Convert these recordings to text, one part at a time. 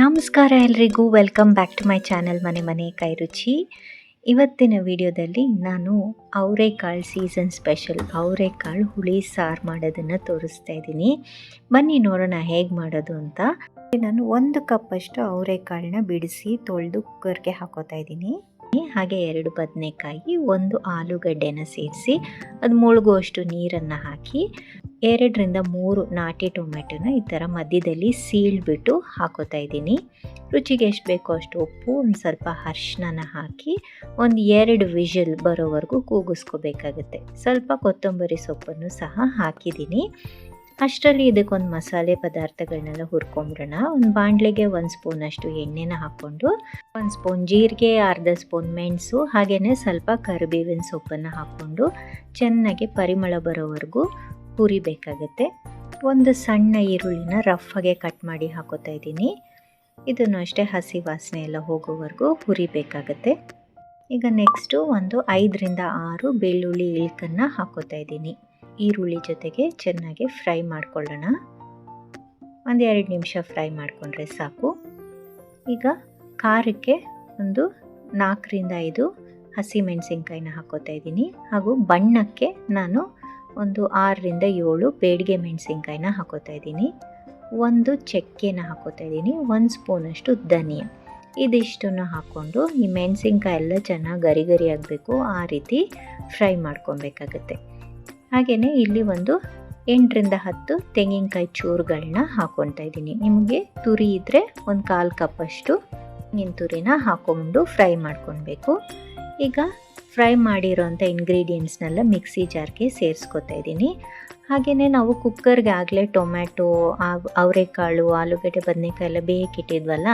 ನಮಸ್ಕಾರ ಎಲ್ರಿಗೂ welcome back to my channel ಮನೆ ಮನೆ ಕೈ ರುಚಿ. ಇವತ್ತಿನ ವಿಡಿಯೋದಲ್ಲಿ ನಾನು ಅವರೆಕಾಳು ಸೀಸನ್ ಸ್ಪೆಷಲ್ ಅವರೆಕಾಳು ಹುಳಿ ಸಾರು ಮಾಡೋದನ್ನು ತೋರಿಸ್ತಾ ಇದ್ದೀನಿ. ಬನ್ನಿ ನೋಡೋಣ ಹೇಗೆ ಮಾಡೋದು ಅಂತ. ನಾನು ಒಂದು ಕಪ್ಪಷ್ಟು ಅವರೆಕಾಳನ್ನ ಬಿಡಿಸಿ ತೊಳೆದು ಕುಕ್ಕರ್ಗೆ ಹಾಕೋತಾ ಇದ್ದೀನಿ. ಹಾಗೆ ಎರಡು ಬದನೆಕಾಯಿ, ಒಂದು ಆಲೂಗಡ್ಡೆನ ಸೇರಿಸಿ ಅದು ಮುಳುಗುವಷ್ಟು ನೀರನ್ನು ಹಾಕಿ ಎರಡರಿಂದ ಮೂರು ನಾಟಿ ಟೊಮೆಟೊನ ಈ ಥರ ಮಧ್ಯದಲ್ಲಿ ಸೀಳ್ಬಿಟ್ಟು ಹಾಕೋತಾ ಇದ್ದೀನಿ. ರುಚಿಗೆ ಎಷ್ಟು ಬೇಕೋ ಅಷ್ಟು ಉಪ್ಪು, ಒಂದು ಸ್ವಲ್ಪ ಅರ್ಶಿನ ಹಾಕಿ ಒಂದು ಎರಡು ವಿಷಲ್ ಬರೋವರೆಗೂ ಕೂಗಿಸ್ಕೋಬೇಕಾಗುತ್ತೆ. ಸ್ವಲ್ಪ ಕೊತ್ತಂಬರಿ ಸೊಪ್ಪನ್ನು ಸಹ ಹಾಕಿದ್ದೀನಿ. ಅಷ್ಟರಲ್ಲಿ ಇದಕ್ಕೊಂದು ಮಸಾಲೆ ಪದಾರ್ಥಗಳನ್ನೆಲ್ಲ ಹುರ್ಕೊಂಬಿಡೋಣ. ಒಂದು ಬಾಣಲೆಗೆ ಒಂದು ಸ್ಪೂನಷ್ಟು ಎಣ್ಣೆನ ಹಾಕ್ಕೊಂಡು, ಒಂದು ಸ್ಪೂನ್ ಜೀರಿಗೆ, ಅರ್ಧ ಸ್ಪೂನ್ ಮೆಣಸು ಹಾಗೆಯೇ ಸ್ವಲ್ಪ ಕರಿಬೇವಿನ ಸೊಪ್ಪನ್ನು ಹಾಕ್ಕೊಂಡು ಚೆನ್ನಾಗಿ ಪರಿಮಳ ಬರೋವರೆಗೂ ಹುರಿಬೇಕಾಗತ್ತೆ. ಒಂದು ಸಣ್ಣ ಈರುಳ್ಳಿನ ರಫಾಗೆ ಕಟ್ ಮಾಡಿ ಹಾಕೋತಾ ಇದ್ದೀನಿ. ಇದನ್ನು ಅಷ್ಟೇ ಹಸಿ ವಾಸನೆ ಎಲ್ಲ ಹೋಗೋವರೆಗೂ ಹುರಿಬೇಕಾಗತ್ತೆ. ಈಗ ನೆಕ್ಸ್ಟು ಒಂದು ಐದರಿಂದ ಆರು ಬೆಳ್ಳುಳ್ಳಿ, ಇಳ್ಕನ್ನು ಹಾಕೋತಾ ಇದ್ದೀನಿ. ಈರುಳ್ಳಿ ಜೊತೆಗೆ ಚೆನ್ನಾಗಿ ಫ್ರೈ ಮಾಡ್ಕೊಳ್ಳೋಣ. ಒಂದು ಎರಡು ನಿಮಿಷ ಫ್ರೈ ಮಾಡಿಕೊಂಡ್ರೆ ಸಾಕು. ಈಗ ಖಾರಕ್ಕೆ ಒಂದು ನಾಲ್ಕರಿಂದ ಐದು ಹಸಿ ಮೆಣಸಿನ್ಕಾಯಿನ ಹಾಕೋತಾ ಇದ್ದೀನಿ. ಹಾಗೂ ಬಣ್ಣಕ್ಕೆ ನಾನು ಒಂದು ಆರರಿಂದ ಏಳು ಬೇಡಿಗೆ ಮೆಣಸಿನ್ಕಾಯಿನ ಹಾಕೋತಾ ಇದ್ದೀನಿ. ಒಂದು ಚಕ್ಕೆನ ಹಾಕೋತಾ ಇದ್ದೀನಿ. ಒಂದು ಸ್ಪೂನಷ್ಟು ಧನಿಯಾ. ಇದಿಷ್ಟನ್ನು ಹಾಕ್ಕೊಂಡು ಈ ಮೆಣಸಿನ್ಕಾಯಿ ಎಲ್ಲ ಚೆನ್ನಾಗಿ ಗರಿ ಗರಿ ಆಗಬೇಕು. ಆ ರೀತಿ ಫ್ರೈ ಮಾಡ್ಕೊಬೇಕಾಗತ್ತೆ. ಹಾಗೆಯೇ ಇಲ್ಲಿ ಒಂದು ಎಂಟರಿಂದ ಹತ್ತು ತೆಂಗಿನಕಾಯಿ ಚೂರುಗಳನ್ನ ಹಾಕ್ಕೊತಾ ಇದ್ದೀನಿ. ನಿಮಗೆ ತುರಿ ಇದ್ದರೆ ಒಂದು ಕಾಲು ಕಪ್ಪಷ್ಟು ತೆಂಗಿನ ತುರಿನ ಹಾಕ್ಕೊಂಡು ಫ್ರೈ ಮಾಡ್ಕೊಳ್ಬೇಕು. ಈಗ ಫ್ರೈ ಮಾಡಿರೋಂಥ ಇಂಗ್ರೀಡಿಯೆಂಟ್ಸ್ನೆಲ್ಲ ಮಿಕ್ಸಿ ಜಾರ್ಗೆ ಸೇರಿಸ್ಕೊತಾ ಇದ್ದೀನಿ. ಹಾಗೆಯೇ ನಾವು ಕುಕ್ಕರ್ಗೆ ಆಗಲೇ ಟೊಮ್ಯಾಟೊ ಅವರೆಕಾಳು, ಆಲೂಗಡ್ಡೆ, ಬದನೆಕಾಯಿ ಎಲ್ಲ ಬೇಕಿಟ್ಟಿದ್ವಲ್ಲ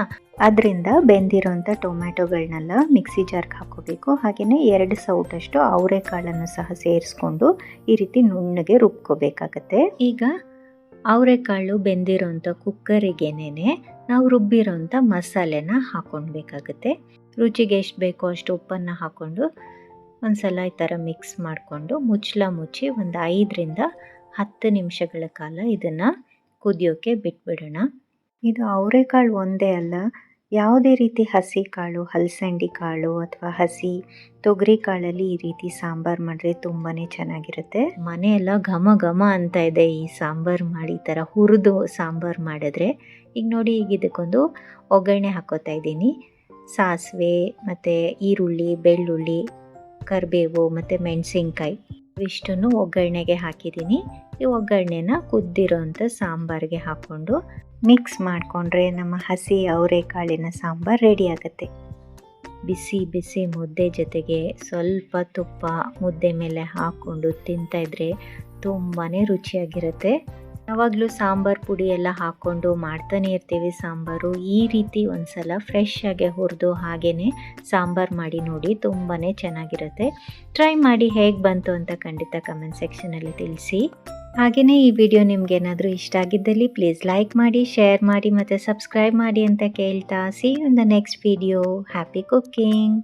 ಅದರಿಂದ ಬೆಂದಿರೋಂಥ ಟೊಮ್ಯಾಟೊಗಳನ್ನೆಲ್ಲ ಮಿಕ್ಸಿ ಜಾರ್ಗೆ ಹಾಕೋಬೇಕು ಹಾಗೆಯೇ ಎರಡು ಸೌಟಷ್ಟು ಅವರೆಕಾಳನ್ನು ಸಹ ಸೇರಿಸ್ಕೊಂಡು ಈ ರೀತಿ ನುಣ್ಣಗೆ ರುಬ್ಕೋಬೇಕಾಗತ್ತೆ. ಈಗ ಅವರೆಕಾಳು ಬೆಂದಿರೋಂಥ ಕುಕ್ಕರಿಗೇನೆ ನಾವು ರುಬ್ಬಿರೋಂಥ ಮಸಾಲೆನ ಹಾಕೊಳ್ಬೇಕಾಗುತ್ತೆ ರುಚಿಗೆ ಎಷ್ಟು ಬೇಕೋ ಅಷ್ಟು ಉಪ್ಪನ್ನು ಹಾಕ್ಕೊಂಡು ಒಂದು ಸಲ ಈ ಥರ ಮಿಕ್ಸ್ ಮಾಡಿಕೊಂಡು ಮುಚ್ಚಲ ಮುಚ್ಚಿ ಒಂದು ಐದರಿಂದ ಹತ್ತು ನಿಮಿಷಗಳ ಕಾಲ ಇದನ್ನು ಕುದಿಯೋಕ್ಕೆ ಬಿಟ್ಬಿಡೋಣ. ಇದು ಅವರೆಕಾಳು ಒಂದೇ ಅಲ್ಲ, ಯಾವುದೇ ರೀತಿ ಹಸಿ ಕಾಳು, ಹಲಸಂಡಿ ಕಾಳು ಅಥವಾ ಹಸಿ ತೊಗರಿ ಕಾಳಲ್ಲಿ ಈ ರೀತಿ ಸಾಂಬಾರು ಮಾಡಿದ್ರೆ ತುಂಬಾ ಚೆನ್ನಾಗಿರುತ್ತೆ. ಮನೆಯೆಲ್ಲ ಘಮ ಘಮ ಅಂತ ಇದೆ ಈ ಸಾಂಬಾರು ಮಾಡಿ, ಈ ಥರ ಹುರಿದು ಸಾಂಬಾರು ಮಾಡಿದ್ರೆ. ಈಗ ನೋಡಿ ಈಗ ಇದಕ್ಕೊಂದು ಒಗ್ಗರಣೆ ಹಾಕೋತಾ ಇದ್ದೀನಿ. ಸಾಸಿವೆ ಮತ್ತು ಈರುಳ್ಳಿ, ಬೆಳ್ಳುಳ್ಳಿ ಕರಿಬೇವು ಮತ್ತು ಮೆಣಸಿನ್ಕಾಯಿ, ಇವಿಷ್ಟನ್ನು ಒಗ್ಗರಣೆಗೆ ಹಾಕಿದ್ದೀನಿ. ಈ ಒಗ್ಗರಣೆನ ಕುದ್ದಿರೋಂಥ ಸಾಂಬಾರಿಗೆ ಹಾಕ್ಕೊಂಡು ಮಿಕ್ಸ್ ಮಾಡಿಕೊಂಡ್ರೆ ನಮ್ಮ ಹಸಿ ಅವರೆಕಾಳಿನ ಸಾಂಬಾರು ರೆಡಿ ಆಗುತ್ತೆ. ಬಿಸಿ ಬಿಸಿ ಮುದ್ದೆ ಜೊತೆಗೆ ಸ್ವಲ್ಪ ತುಪ್ಪ ಮುದ್ದೆ ಮೇಲೆ ಹಾಕ್ಕೊಂಡು ತಿಂತಾಯಿದ್ರೆ ತುಂಬಾ ರುಚಿಯಾಗಿರುತ್ತೆ. ಯಾವಾಗಲೂ ಸಾಂಬಾರು ಪುಡಿ ಎಲ್ಲ ಹಾಕ್ಕೊಂಡು ಮಾಡ್ತಾನೆ ಇರ್ತೀವಿ ಸಾಂಬಾರು. ಈ ರೀತಿ ಒಂದ್ಸಲ ಫ್ರೆಶ್ ಆಗಿ ಹುರಿದು ಹಾಗೆಯೇ ಸಾಂಬಾರು ಮಾಡಿ ನೋಡಿ ತುಂಬಾ ಚೆನ್ನಾಗಿರುತ್ತೆ. ಟ್ರೈ ಮಾಡಿ ಹೇಗೆ ಬಂತು ಅಂತ ಖಂಡಿತ ಕಮೆಂಟ್ ಸೆಕ್ಷನಲ್ಲಿ ತಿಳಿಸಿ. ಹಾಗೆಯೇ ಈ ವಿಡಿಯೋ ನಿಮಗೇನಾದರೂ ಇಷ್ಟ ಆಗಿದ್ದಲ್ಲಿ ಪ್ಲೀಸ್ ಲೈಕ್ ಮಾಡಿ ಶೇರ್ ಮಾಡಿ ಮತ್ತು ಸಬ್ಸ್ಕ್ರೈಬ್ ಮಾಡಿ ಅಂತ ಕೇಳ್ತಾ. See in the next video happy cooking